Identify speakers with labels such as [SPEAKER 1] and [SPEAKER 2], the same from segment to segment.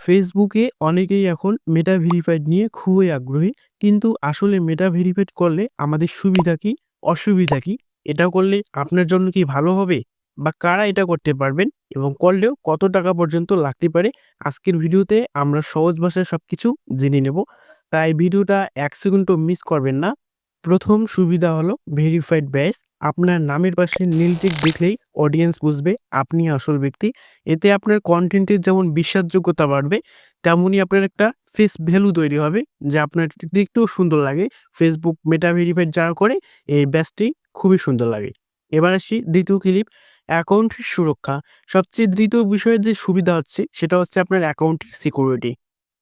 [SPEAKER 1] ফেসবুকে অনেকেই এখন মেটা ভেরিফাইড নিয়ে খুবই আগ্রহী। কিন্তু আসলে মেটা ভেরিফাইড করলে আমাদের সুবিধা কি, অসুবিধা কি? এটা করলে আপনার জন্য কি ভালো হবে? বা কারা এটা করতে পারবেন? এবং করলেও কত টাকা পর্যন্ত লাগতে পারে? আজকের ভিডিওতে আমরা সহজ ভাষায় সব কিছু জেনে নেব। তাই ভিডিওটা এক সেকেন্ডও মিস করবেন না। প্রথম সুবিধা হলো ভেরিফাইড ব্যাচ আপনার নামের পাশে নীল টিক দেখলেই অডিয়েন্স বুঝবে আপনি আসল ব্যক্তি। এতে আপনার কন্টেন্টের যেমন বিশ্বাসযোগ্যতা বাড়বে, তেমনই আপনার একটা ফেস ভ্যালু তৈরি হবে, যা আপনার দেখতেও সুন্দর লাগে। ফেসবুক মেটা ভেরিফাইড যারা করে, এই ব্যাচটি খুবই সুন্দর লাগে। এবার আসি দ্বিতীয় ক্লিপ অ্যাকাউন্টের সুরক্ষা। সবচেয়ে দ্বিতীয় বিষয়ের যে সুবিধা হচ্ছে, সেটা হচ্ছে আপনার অ্যাকাউন্টের সিকিউরিটি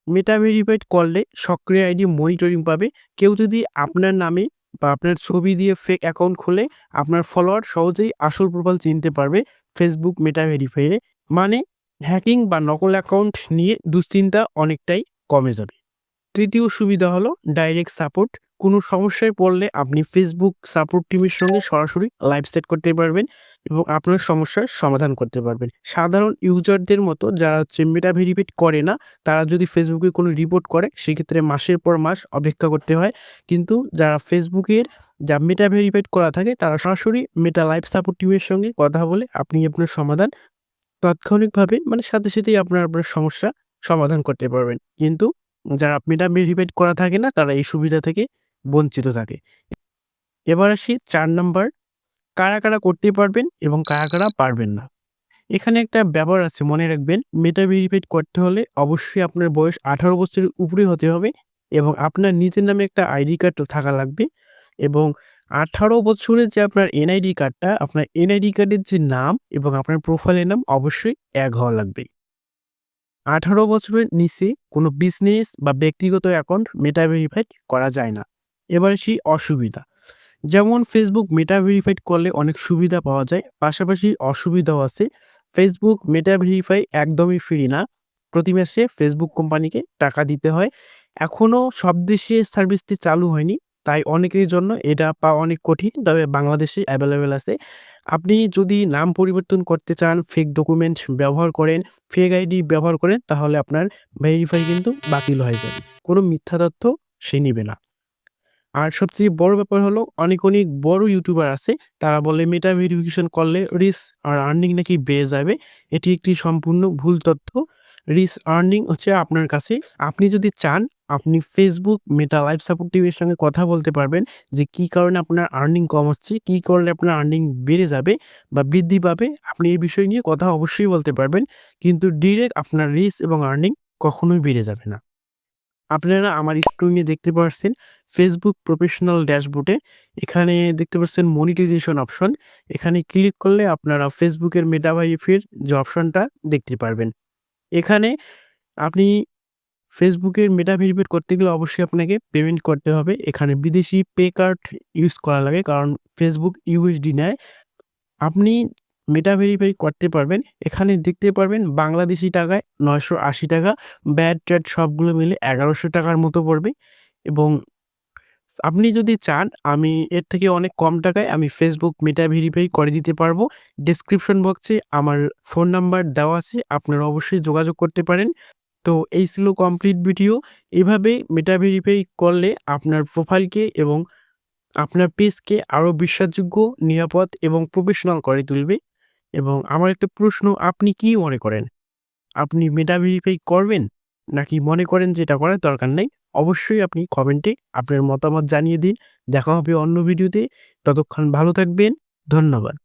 [SPEAKER 1] মেটা ভেরিফাইড করলে সক্রিয় আইডি মনিটরিং পাবে। কেউ যদি আপনার নামে বা আপনার ছবি দিয়ে ফেক অ্যাকাউন্ট খুলে, আপনার ফলোয়ার সহজেই আসল প্রোফাইল চিনতে পারবে ফেসবুক মেটা ভেরিফাইয়ে মানে হ্যাকিং বা নকল অ্যাকাউন্ট নিয়ে দুশ্চিন্তা অনেকটাই কমে যাবে। তৃতীয় সুবিধা হলো ডাইরেক্ট সাপোর্ট কোনো সমস্যায় পড়লে আপনি ফেসবুক সাপোর্ট টিমের সঙ্গে সরাসরি লাইভ সেট করতে পারবেন। এবং আপনার সমস্যার সমাধান করতে পারবেন। সাধারণ ইউজারদের মতো যারা হচ্ছে মেটা ভেরিফাইড করে না, তারা যদি ফেসবুকে কোনো রিপোর্ট করে, সেক্ষেত্রে মাসের পর মাস অপেক্ষা করতে হয়। কিন্তু যারা ফেসবুকের যা মেটা ভেরিফাইড করা থাকে, তারা সরাসরি মেটা লাইভ সাপোর্ট টিমের সঙ্গে কথা বলে আপনি আপনার সমাধান তাৎক্ষণিকভাবে মানে সাথে সাথেই আপনার আপনার সমস্যা সমাধান করতে পারবেন। কিন্তু যারা মেটা ভেরিফাইড করা থাকে না, তারা এই সুবিধা থেকে বঞ্চিত থাকে। এবার আসি চার নাম্বার কারা কারা করতে পারবেন এবং কারা কারা পারবেন না। এখানে একটা ব্যাপার আছে, মনে রাখবেন মেটা ভেরিফাইড করতে হলে অবশ্যই আপনার বয়স আঠারো বছরের উপরে হতে হবে এবং আপনার নিজের নামে একটা আইডি কার্ড থাকা লাগবে এবং আঠারো বছরের যে আপনার এনআইডি কার্ডটা আপনার এনআইডি কার্ডের যে নাম এবং আপনার প্রোফাইলের নাম অবশ্যই এক হওয়া লাগবে। আঠারো বছরের নিচে কোনো বিজনেস বা ব্যক্তিগত অ্যাকাউন্ট মেটা ভেরিফাইড করা যায় না। এবার সেই অসুবিধা। যেমন ফেসবুক মেটা ভেরিফাইড করলে অনেক সুবিধা পাওয়া যায়, পাশাপাশি অসুবিধাও আছে। ফেসবুক মেটা ভেরিফাই একদমই ফ্রি না। প্রতি মাসে ফেসবুক কোম্পানিকে টাকা দিতে হয়। এখনও সব দেশে সার্ভিসটি চালু হয়নি, তাই অনেকের জন্য এটা পাওয়া অনেক কঠিন, তবে বাংলাদেশে অ্যাভেলেবেল আছে। আপনি যদি নাম পরিবর্তন করতে চান ফেক ডকুমেন্ট ব্যবহার করেন ফেক আইডি ব্যবহার করেন, তাহলে আপনার ভেরিফাই কিন্তু বাতিল হয়ে যাবে। কোনো মিথ্যা তথ্য সে নিবে না। আর সবচেয়ে বড় ব্যাপার হলো অনেক অনেক বড় ইউটিউবার আছে, তারা বলে মেটা ভেরিফিকেশন করলে রিস আর আর্নিং নাকি বেড়ে যাবে। এটি একটি সম্পূর্ণ ভুল তথ্য। রিস আর্নিং হচ্ছে আপনার কাছে। আপনি যদি চান, আপনি ফেসবুক মেটা লাইভ সাপোর্ট টিভির সঙ্গে কথা বলতে পারবেন যে কি কারণে আপনার আর্নিং কম হচ্ছে, কী করলে আপনার আর্নিং বেড়ে যাবে বা বৃদ্ধি পাবে, আপনি এই বিষয় নিয়ে কথা অবশ্যই বলতে পারবেন। কিন্তু ডিরেক্ট আপনার রিস এবং আর্নিং কখনোই বেড়ে যাবে না। আপনারা আমার স্ক্রিনে দেখতে পাচ্ছেন ফেসবুক প্রফেশনাল ড্যাশবোর্ডে এখানে দেখতে পাচ্ছেন মনিটাইজেশন অপশন এখানে ক্লিক করলে আপনারা ফেসবুকের মেটাভাইফের যে অপশনটা দেখতে পারবেন। এখানে আপনি ফেসবুকের মেটা ভেরিফাইড করতে গেলে অবশ্যই আপনাকে পেমেন্ট করতে হবে। এখানে বিদেশি পে কার্ড ইউজ করা লাগে কারণ ফেসবুক ইউএসডি নেয়। আপনি মেটা ভেরিফাই করতে পারবেন। এখানে দেখতে পারবেন বাংলাদেশি টাকায় নয়শো আশি টাকা ব্যাড ট্যাড সবগুলো মিলে এগারোশো টাকার মতো পড়বে। এবং আপনি যদি চান, আমি এর থেকে অনেক কম টাকায় আমি ফেসবুক মেটা ভেরিফাই করে দিতে পারব। ডিসক্রিপশন বক্সে আমার ফোন নাম্বার দেওয়া আছে, আপনারা অবশ্যই যোগাযোগ করতে পারেন। তো এই ছিল কমপ্লিট ভিডিও এভাবে মেটা ভেরিফাই করলে আপনার প্রোফাইলকে এবং আপনার পেজকে আরও বিশ্বাসযোগ্য, নিরাপদ এবং প্রফেশনাল করে তুলবে। এবং আমার একটা প্রশ্ন, আপনি কি মনে করেন? আপনি মেটা ভেরিফাই করবেন নাকি মনে করেন যে এটা করার দরকার নেই? অবশ্যই আপনি কমেন্টে আপনার মতামত জানিয়ে দিন। দেখা হবে অন্য ভিডিওতে ততক্ষণ ভালো থাকবেন। ধন্যবাদ।